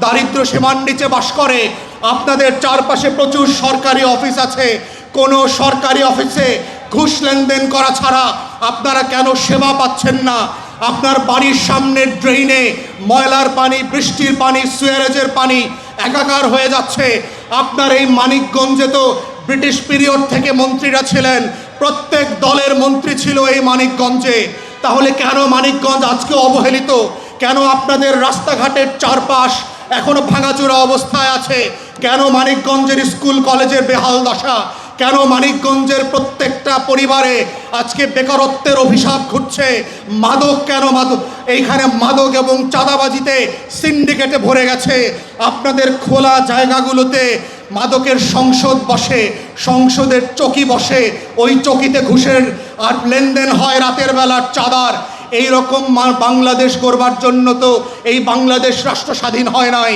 দারিদ্র সীমার নিচে বাস করে। আপনাদের চারপাশে প্রচুর সরকারি অফিস আছে। কোনো সরকারি অফিসে ঘুষ লেনদেন করা ছাড়া আপনারা কেন সেবা পাচ্ছেন না? আপনার বাড়ির সামনের ড্রেইনে ময়লার পানি, বৃষ্টির পানি সুয়ারেজের পানি একাকার হয়ে যাচ্ছে। আপনার এই মানিকগঞ্জে তো ব্রিটিশ পিরিয়ড থেকে মন্ত্রীরা ছিলেন। প্রত্যেক দলের মন্ত্রী ছিল এই মানিকগঞ্জে। তাহলে কেন মানিকগঞ্জ আজকে অবহেলিত? কেন আপনাদের রাস্তাঘাটের চারপাশ এখনও ভাঙাচোরা অবস্থায় আছে। কেন মানিকগঞ্জের স্কুল, কলেজের বেহাল দশা? কেন মানিকগঞ্জের প্রত্যেকটা পরিবারে আজকে বেকারত্বের অভিশাপ ঘুরছে? মাদক কেন মাদক? এইখানে মাদক এবং চাঁদাবাজিতে সিন্ডিকেটে ভরে গেছে। আপনাদের খোলা জায়গাগুলোতে মাদকের সংসদ বসে, সংসদের চকি বসে, ওই চকিতে ঘুষের আর লেনদেন হয় রাতের বেলার চাঁদার। এই রকম বাংলাদেশ করবার জন্য তো এই বাংলাদেশ রাষ্ট্র স্বাধীন হয় নাই।